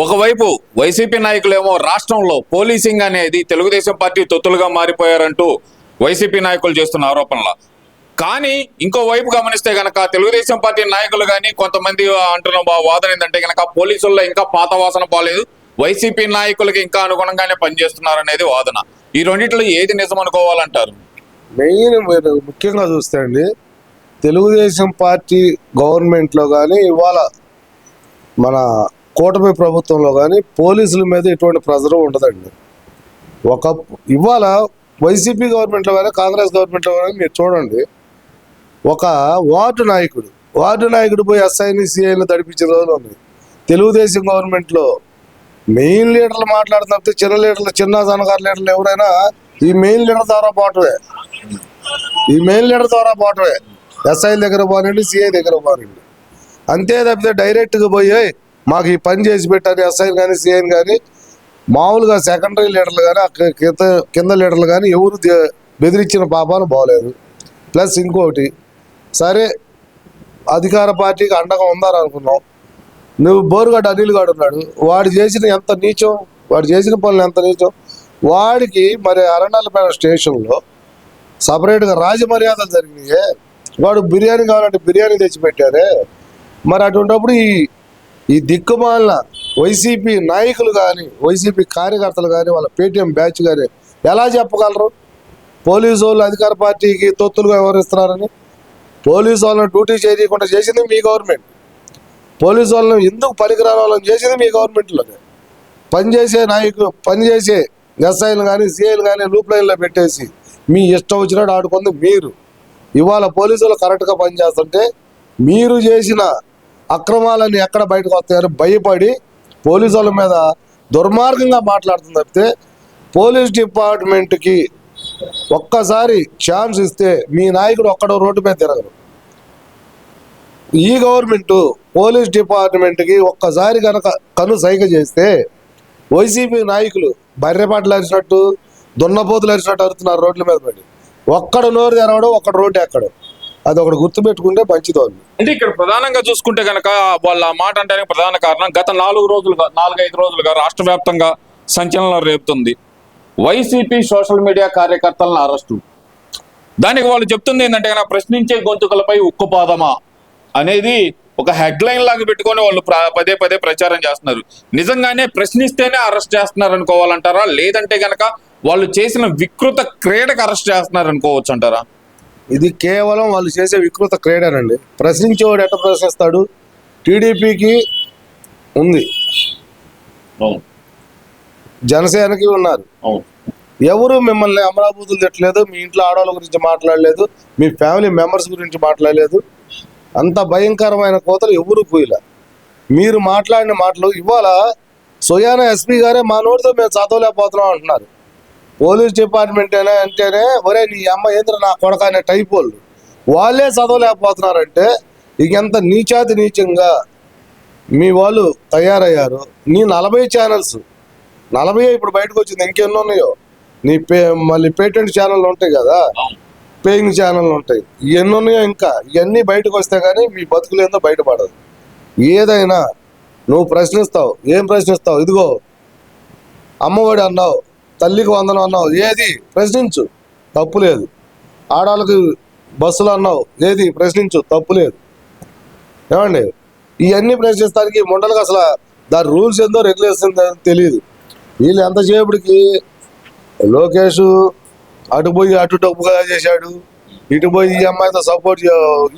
ఒకవైపు వైసీపీ నాయకులేమో రాష్ట్రంలో పోలీసింగ్ అనేది తెలుగుదేశం పార్టీ తొత్తులుగా మారిపోయారంటూ వైసీపీ నాయకులు చేస్తున్న ఆరోపణలు. కానీ ఇంకో వైపు గమనిస్తే గనక తెలుగుదేశం పార్టీ నాయకులు కానీ కొంతమంది అంటున్న వాదన ఏంటంటే గనక పోలీసుల్లో ఇంకా పాత వాసన పోలేదు. వైసీపీ నాయకులకి ఇంకా అనుగుణంగానే పనిచేస్తున్నారు అనేది వాదన. ఈ రెండిట్లో ఏది నిజం అనుకోవాలంటారు మెయిన్ ముఖ్యంగా చూస్తే అండి తెలుగుదేశం పార్టీ గవర్నమెంట్లో కానీ ఇవాళ మన కూటమి ప్రభుత్వంలో కానీ పోలీసుల మీద ఎటువంటి ప్రెజర్ ఉండదండి. ఒక ఇవాళ వైసీపీ గవర్నమెంట్లో కానీ కాంగ్రెస్ గవర్నమెంట్లో కానీ మీరు చూడండి. ఒక వార్డు నాయకుడు వార్డు నాయకుడు పోయి ఎస్ఐని సిఐని తడిపించిన రోజులు ఉన్నాయి. తెలుగుదేశం గవర్నమెంట్లో మెయిన్ లీడర్లు మాట్లాడుతున్నప్పుడు చిన్న లీడర్లు చిన్న సన్నగారు లీడర్లు ఎవరైనా ఈ మెయిన్ లీడర్ ద్వారా పోవటమే. ఈ మెయిన్ లీడర్ ద్వారా పోవటమే. ఎస్ఐ దగ్గర పోనండి సిఐ దగ్గర పోనండి అంతే తప్పితే డైరెక్ట్గా పోయి మాకు ఈ పని చేసి పెట్టారు ఎస్ఐని కానీ సీఎం కానీ మామూలుగా సెకండరీ లీడర్లు కానీ అక్కడ కింద కింద లీడర్లు కానీ ఎవరు బెదిరించిన పాపాలు బాగలేదు. ప్లస్ ఇంకోటి సరే అధికార పార్టీకి అండగా ఉందని అనుకున్నాం నువ్వు బోరుగడ్డ అనిల్ గాడు ఉన్నాడు. వాడు చేసిన ఎంత నీచం వాడు చేసిన పనులు ఎంత నీచం వాడికి మరి అరణాలపేట స్టేషన్లో సపరేట్గా రాజమర్యాదలు జరిగినాయే. వాడు బిర్యానీ కావాలంటే బిర్యానీ తెచ్చిపెట్టారే మరి అటువంటిప్పుడు ఈ ఈ దిక్కుమాలిన వైసీపీ నాయకులు కానీ వైసీపీ కార్యకర్తలు కానీ వాళ్ళ పేటీఎం బ్యాచ్ కానీ ఎలా చెప్పగలరు? పోలీసు వాళ్ళు అధికార పార్టీకి తొత్తులుగా వ్యవహరిస్తున్నారని పోలీసు వాళ్ళని డ్యూటీ చేయకుండా చేసింది మీ గవర్నమెంట్. పోలీసు వాళ్ళని ఎందుకు పనికిరాని వాళ్ళని చేసింది మీ గవర్నమెంట్లోనే? పనిచేసే నాయకులు పనిచేసే ఎస్ఐలు కానీ సిఐలు కానీ లూప్ లైన్లో పెట్టేసి మీ ఇష్టం వచ్చినట్టు ఆడుకుంది మీరు. ఇవాళ పోలీసులు కరెక్ట్గా పనిచేస్తుంటే మీరు చేసిన అక్రమాలన్నీ ఎక్కడ బయటకు వస్తాయని భయపడి పోలీసు వాళ్ళ మీద దుర్మార్గంగా మాట్లాడుతుంది తప్పితే పోలీస్ డిపార్ట్మెంట్కి ఒక్కసారి ఛాన్స్ ఇస్తే మీ నాయకుడు ఒక్కడో రోడ్డు మీద తిరగరు. ఈ గవర్నమెంటు పోలీస్ డిపార్ట్మెంట్కి ఒక్కసారి కనుక కను సైగ చేస్తే వైసీపీ నాయకులు బర్రెపాట్లు అరిచినట్టు దున్నపోతులు అరిచినట్టు అరుతున్నారు రోడ్ల మీద పడి. ఒక్కడ నోరు తెరవడం ఒక్కడ రోడ్డు ఎక్కడం. అది ఒకటి గుర్తుపెట్టుకుంటే మంచిది వాళ్ళు అంటే ఇక్కడ ప్రధానంగా చూసుకుంటే కనుక వాళ్ళ మాట అంటానికి ప్రధాన కారణం గత నాలుగు రోజులుగా నాలుగైదు రోజులుగా రాష్ట్ర వ్యాప్తంగా సంచలనం రేపుతుంది. వైసీపీ సోషల్ మీడియా కార్యకర్తలను అరెస్టు. దానికి వాళ్ళు చెప్తుంది ఏంటంటే కనుక ప్రశ్నించే గొంతుకలపై ఉక్కుపాదమా అనేది ఒక హెడ్లైన్ లాగా పెట్టుకొని వాళ్ళు పదే పదే ప్రచారం చేస్తున్నారు. నిజంగానే ప్రశ్నిస్తేనే అరెస్ట్ చేస్తున్నారు అనుకోవాలంటారా? లేదంటే గనక వాళ్ళు చేసిన వికృత క్రీడకు అరెస్ట్ చేస్తున్నారు అనుకోవచ్చు అంటారా ఇది కేవలం వాళ్ళు చేసే వికృత క్రీడనండి. ప్రశ్నించేవాడు ఎట్ట ప్రశ్నిస్తాడు? టీడీపీకి ఉంది. జనసేనకి ఉన్నారు. ఎవరు మిమ్మల్ని అమరాబూతులు తిట్టలేదు మీ ఇంట్లో ఆడవాళ్ళ గురించి మాట్లాడలేదు మీ ఫ్యామిలీ మెంబర్స్ గురించి మాట్లాడలేదు. అంత భయంకరమైన కోతలు ఎవరు పోయిలా మీరు మాట్లాడిన మాటలు ఇవాళ సోయాన ఎస్పీ గారే మా నోటితో మేము చదవలేకపోతున్నాం అంటున్నారు. పోలీస్ డిపార్ట్మెంట్ అయినా అంటేనే ఒరే నీ అమ్మ ఏంద్ర నా కొడక అనే టైప్ వాళ్ళు. వాళ్ళే చదవలేకపోతున్నారంటే ఇంకెంత ఎంత నీచాతి నీచంగా మీ వాళ్ళు తయారయ్యారు. నీ నలభై ఛానల్స్ నలభై ఇప్పుడు బయటకు వచ్చింది ఇంకెన్నో ఉన్నాయో? నీ పే మళ్ళీ పేటెంట్ ఛానల్ ఉంటాయి కదా? పేయింగ్ ఛానల్ ఉంటాయి. ఇవన్నీ ఉన్నాయో ఇంకా? ఇవన్నీ బయటకు వస్తే కానీ మీ బతుకులేందో బయటపడదు. ఏదైనా నువ్వు ప్రశ్నిస్తావు. ఏం ప్రశ్నిస్తావు? ఇదిగో అమ్మఒడి అన్నావు. తల్లికి వందనం అన్నావు. ఏది? ప్రశ్నించు. తప్పు లేదు. ఆడవాళ్ళకి బస్సులు అన్నావు. ఏది? ప్రశ్నించు. తప్పు లేదు. ఏమండి? ఇవన్నీ ప్రశ్నించడానికి ఈ ముండలకు అసలు దాని రూల్స్ ఏందో రెగ్యులేషన్ తెలియదు వీళ్ళు ఎంతసేపటికి లోకేష్ అటు పోయి అటు డబ్బుగా చేశాడు. ఇటు పోయి ఈ అమ్మాయితో సపోర్ట్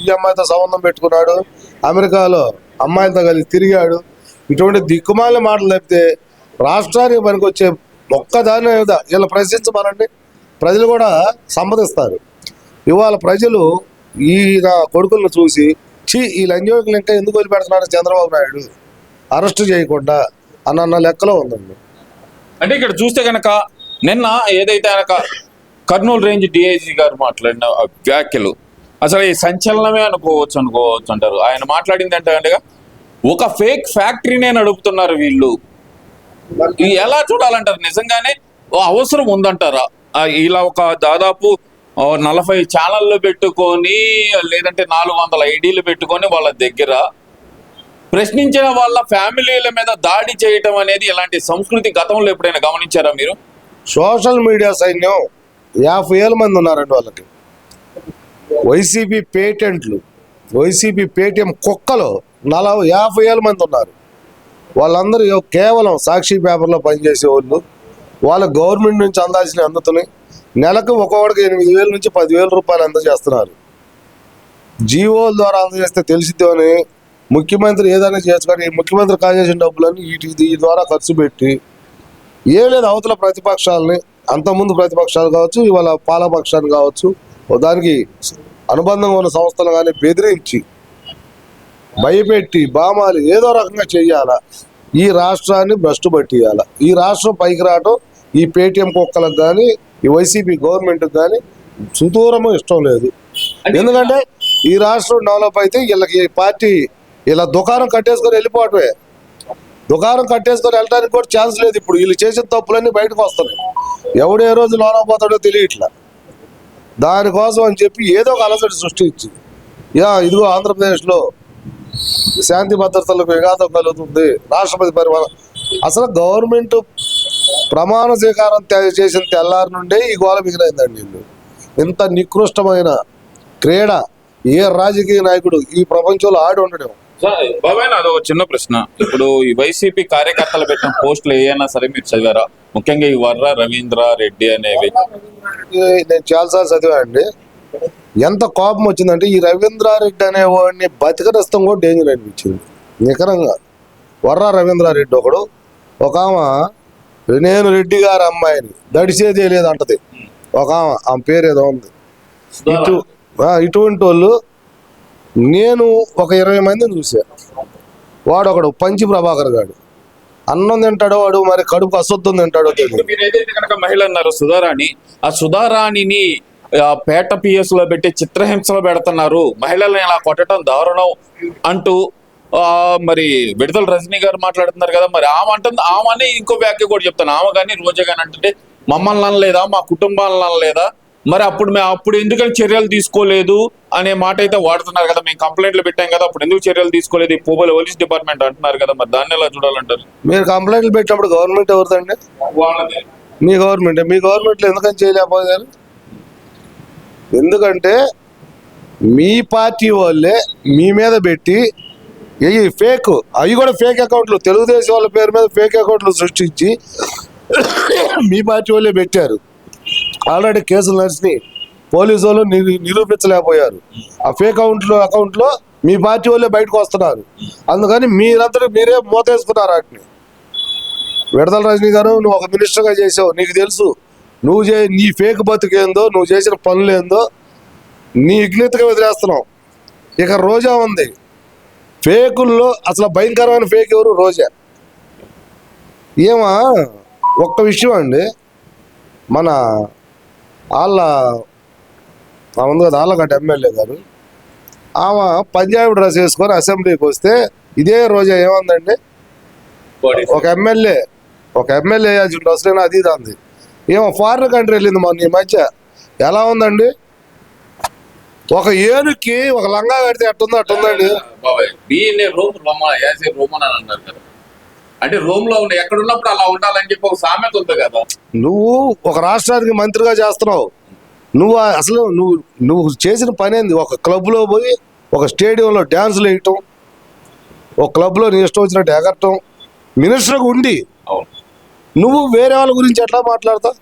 ఈ అమ్మాయితో సంబంధం పెట్టుకున్నాడు. అమెరికాలో అమ్మాయితో కలిసి తిరిగాడు. ఇటువంటి దిక్కుమాల మాటలు తప్పితే రాష్ట్రానికి పనికొచ్చే ఒక్కదాని వీళ్ళు ప్రశ్నించమనండి. ప్రజలు కూడా సమ్మతిస్తారు. ఇవాళ ప్రజలు ఈ కొడుకులను చూసి చీ ఈ లంజోకులు ఇంకా ఎందుకు వదిలిపెడుతున్నాడు చంద్రబాబు నాయుడు? అరెస్ట్ చేయకుండా అన్న లెక్కలో ఉందండి. అంటే ఇక్కడ చూస్తే కనుక నిన్న ఏదైతే కనుక కర్నూలు రేంజ్ డిఐజీ గారు మాట్లాడిన వ్యాఖ్యలు అసలు ఈ సంచలనమే అనుకోవచ్చు అనుకోవచ్చు అంటారు. ఆయన మాట్లాడింది అంటే అంటే ఒక ఫేక్ ఫ్యాక్టరీనే నడుపుతున్నారు వీళ్ళు. ఇది ఎలా చూడాలంటారు? నిజంగానే ఓ అవసరం ఉందంటారా? ఇలా ఒక దాదాపు నలభై ఛానళ్ళు పెట్టుకొని లేదంటే నాలుగు వందల ఐడీలు పెట్టుకొని వాళ్ళ దగ్గర ప్రశ్నించిన వాళ్ళ ఫ్యామిలీల మీద దాడి చేయటం అనేది ఇలాంటి సంస్కృతి గతంలో ఎప్పుడైనా గమనించారా మీరు? సోషల్ మీడియా సైన్యం యాభై వేల మంది ఉన్నారండి వాళ్ళకి. వైసీపీ పేటెంట్లు వైసీపీ పేటిఎం కుక్కలు నలభై యాభై వేల మంది ఉన్నారు. వాళ్ళందరూ కేవలం సాక్షి పేపర్లో పనిచేసే వాళ్ళు వాళ్ళ గవర్నమెంట్ నుంచి అందాల్సిన అందుతున్నాయి నెలకు ఒక్కొక్కడికి ఎనిమిది వేల నుంచి పదివేల రూపాయలు అందజేస్తున్నారు జీవోల ద్వారా అందజేస్తే తెలిసిద్దో అని ముఖ్యమంత్రి ఏదైనా చేసుకొని ముఖ్యమంత్రి కాజేసిన డబ్బులన్నీ వీటి దీని ద్వారా ఖర్చు పెట్టి ఏ లేదు అవతల ప్రతిపక్షాలని అంతకుముందు ప్రతిపక్షాలు కావచ్చు ఇవాళ పాలపక్షాలు కావచ్చు దానికి అనుబంధంగా ఉన్న సంస్థలు కానీ బెదిరించి భయపెట్టి బామాలి ఏదో రకంగా చెయ్యాలా? ఈ రాష్ట్రాన్ని భ్రష్టు పట్టియాల? ఈ రాష్ట్రం పైకి రావటం ఈ పేటిఎం కుక్కలకు కానీ ఈ వైసీపీ గవర్నమెంట్కి కానీ సుదూరము ఇష్టం లేదు. ఎందుకంటే ఈ రాష్ట్రం డెవలప్ అయితే వీళ్ళకి ఈ పార్టీ ఇలా దుకాణం కట్టేసుకొని వెళ్ళిపోవటమే. దుకాణం కట్టేసుకొని వెళ్ళడానికి కూడా ఛాన్స్ లేదు ఇప్పుడు. వీళ్ళు చేసిన తప్పులన్నీ బయటకు వస్తున్నాయి. ఎవడు ఏ రోజు లోన పోతాడో తెలియట్లా. దానికోసం అని చెప్పి ఏదో ఒక అలసట సృష్టించి యా ఇదిగో ఆంధ్రప్రదేశ్లో శాంతి భద్రతలకు విఘాతం కలుగుతుంది. రాష్ట్రపతి పరిపాలన. అసలు గవర్నమెంట్ ప్రమాణ స్వీకారం చేసిన తెల్లారి నుండే ఈ గోల మిగిలిందండి ఇంత నికృష్టమైన క్రీడ ఏ రాజకీయ నాయకుడు ఈ ప్రపంచంలో ఆడి ఉండడం. ఒక చిన్న ప్రశ్న. ఇప్పుడు ఈ వైసీపీ కార్యకర్తలు పెట్టిన పోస్టులు ఏమైనా సరే మీరు చదివారా? ముఖ్యంగా ఈ వర్ర రవీంద్ర రెడ్డి అనేవి. నేను చాలాసార్లు చదివానండి. ఎంత కోపం వచ్చిందంటే ఈ రవీంద్రారెడ్డి అనేవాడిని బతికరిస్తాం కూడా డేంజర్ అనిపించింది. నికరంగా. వర్ర రవీంద్రారెడ్డి ఒకడు. ఒక ఆమె నేను రెడ్డి గారి అమ్మాయిని దడిసేదే లేదంటది ఒక ఆమె ఆమె పేరు ఏదో ఉంది. ఇటు ఇటువంటి వాళ్ళు నేను ఒక ఇరవై మందిని చూసా. వాడు ఒకడు పంచి ప్రభాకర్ గాడు. అన్నం తింటాడో వాడు మరి కడుపు అశుద్ధం తింటాడో తెలియదు ఇప్పుడు మీరు ఏదైతే కనుక మహిళ అన్నారు సుధారాణి ఆ సుధారాణిని పేట పిఎస్లో పెట్టి చిత్రహింసలు పెడుతున్నారు. మహిళల్ని ఇలా కొట్టడం దారుణం అంటూ ఆ, మరి విడుదల రజనీ గారు మాట్లాడుతున్నారు కదా మరి ఆమె అంటుంది ఆమె అని ఇంకో వ్యాఖ్య కూడా చెప్తాను. ఆమె కానీ రోజా కానీ అంటే మమ్మల్ని అనలేదా? మా కుటుంబాలను అనలేదా? మరి అప్పుడు మేము అప్పుడు ఎందుకని చర్యలు తీసుకోలేదు? అనే మాట అయితే వాడుతున్నారు కదా మేము కంప్లైంట్లు పెట్టాం కదా అప్పుడు ఎందుకు చర్యలు తీసుకోలేదు? ఈ పోలీస్ పోలీస్ డిపార్ట్మెంట్ అంటున్నారు కదా మరి దాన్ని ఎలా చూడాలంటారు? మీరు కంప్లైంట్లు పెట్టినప్పుడు గవర్నమెంట్ ఎవరిదండి? వాళ్ళదే. మీ గవర్నమెంట్? మీ గవర్నమెంట్లో ఎందుకని చేయలేకపోయారు? ఎందుకంటే మీ పార్టీ వాళ్ళే మీ మీద పెట్టి ఇవి ఫేక్ అవి కూడా ఫేక్ అకౌంట్లు తెలుగుదేశం వాళ్ళ పేరు మీద ఫేక్ అకౌంట్లు సృష్టించి మీ పార్టీ వాళ్ళే పెట్టారు. ఆల్రెడీ కేసులు నడిచినాయి. పోలీసు వాళ్ళు ని- నిరూపించలేకపోయారు. ఆ ఫేక్ అకౌంట్లో అకౌంట్లో మీ పార్టీ వాళ్ళే బయటకు వస్తున్నారు. అందుకని మీరందరూ మీరే మోతేసుకున్నారు వాటిని. విడదల రజనీ గారు నువ్వు ఒక మినిస్టర్గా చేసావు. నీకు తెలుసు. నువ్వు చే నీ ఫేక్ బతుకేందో నువ్వు చేసిన పనులు ఏందో నీ విఘ్నతగా వదిలేస్తున్నావు. ఇక రోజా ఉంది. ఫేకుల్లో అసలు భయంకరమైన ఫేక్ ఎవరు? రోజా. ఏమా? ఒక్క విషయం అండి. మన వాళ్ళ ఉంది కదా ఆళ్ళగడ్డ ఎమ్మెల్యే గారు. ఆమె పంజాబీ డ్రెస్ వేసుకొని అసెంబ్లీకి వస్తే ఇదే రోజా ఏముందండి? ఒక ఎమ్మెల్యే ఒక ఎమ్మెల్యే వేయాల్సిన డ్రెస్ లేని? అది ఇది అంది. ఏమో ఫారిన్ కంట్రీ వెళ్ళింది మొన్న ఈ మధ్య. ఎలా ఉందండి? ఒక ఏనుక్కి ఒక లంగా కడితే అట్టుంది అట్టుందండి. బాబాయ్ BNA Rome Roma as a Roman అని అన్నారు కదా. అంటే రోమ్లో ఉన్న ఎక్కడ ఉన్నప్పుడు అలా ఉండాలని చెప్పి ఒక సామెత ఉంది కదా. నువ్వు ఒక రాష్ట్రానికి మంత్రిగా చేస్తున్నావు. నువ్వు అసలు నువ్వు నువ్వు చేసిన పని ఏంది? ఒక క్లబ్లో పోయి ఒక స్టేడియంలో డ్యాన్సులు వేయటం ఒక క్లబ్లో నీ ఇష్టం వచ్చినట్టు ఎగరటం మినిస్టర్గా ఉండి అవును. నువ్వు వేరే వాళ్ళ గురించి ఎట్లా మాట్లాడతావు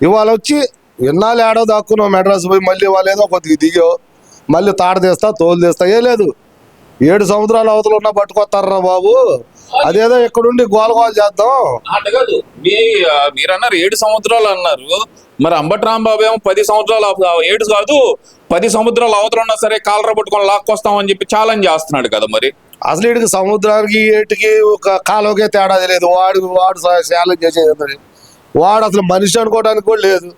ఇవాళ వచ్చి ఎన్నాళ్ళు ఏడో దాక్కున్నావు మెడ్రాస్ పోయి మళ్ళీ వాళ్ళు ఏదో కొద్దిగా దిగావు మళ్ళీ తాడ తీస్తా తోలు తీస్తా ఏ లేదు. ఏడు సంవత్సరాలు అవతల ఉన్నా పట్టుకొస్తారా బాబు? అదేదో ఎక్కడుండి గోల గోల చేద్దాం. అంటే కాదు. మీ మీరన్నారు ఏడు సంవత్సరాలు అన్నారు. మరి అంబటి రాంబాబు ఏమో పది సంవత్సరాలు ఏడు కాదు పది సముద్రాలు అవతల ఉన్నా సరే కాలర పట్టుకొని లాక్కొస్తామని చెప్పి ఛాలెంజ్ చేస్తున్నాడు కదా మరి. అసలు ఇడికి సముద్రానికి ఏటికి ఒక కాలువకే తేడా లేదు వాడు వాడు ఛాలెంజ్ చేసేది. వాడు అసలు మనిషి అనుకోవడానికి కూడా లేదు.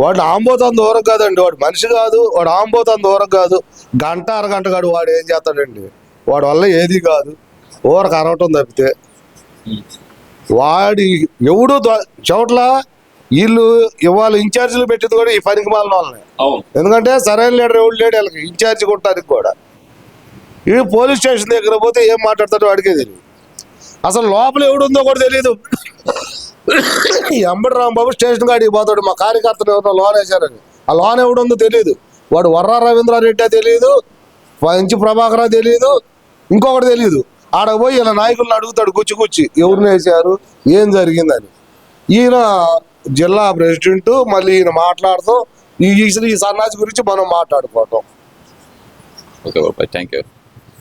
వాడు ఆంబోతాన్ దూరం కాదండి. వాడు మనిషి కాదు వాడు ఆంబోతాన్ దూరం కాదు. గంట అరగంట కాదు వాడు ఏం చేస్తాడండి? వాడి వల్ల ఏది కాదు. ఊరకు అరవటం తప్పితే. వాడి ఎవడు చోట్ల వీళ్ళు ఇవాళ ఇన్ఛార్జీలు పెట్టింది కూడా ఈ పనికి మాలిన వాళ్ళని. ఎందుకంటే సరైన లీడర్ ఎవడు లేడు వీళ్ళకి. ఇన్ఛార్జి కొట్టడానికి కూడా. ఈ పోలీస్ స్టేషన్ దగ్గర పోతే ఏం మాట్లాడతాడో వాడికే తెలియదు అసలు లోపల ఎవడుందో కూడా తెలియదు ఎంబడి రాంబాబు స్టేషన్ కాడికి పోతాడు. మా కార్యకర్తలు ఎవరో లోన్ వేశారని. ఆ లోన్ ఎవడుందో తెలియదు వాడు వర్రా రవీంద్రారెడ్డి తెలియదు మంచి ప్రభాకర తెలియదు ఇంకొకటి తెలియదు ఆడ పోయి ఇలా నాయకులను అడుగుతాడు గుచ్చి గుచ్చి. ఎవరిని వేశారు? ఏం జరిగిందని. ఈయన జిల్లా ప్రెసిడెంట్ మళ్ళీ ఈయన మాట్లాడుతూ. ఈ ఈ సన్నాసి గురించి మనం మాట్లాడుకోవటం. ఓకే బాబాయ్. Thank you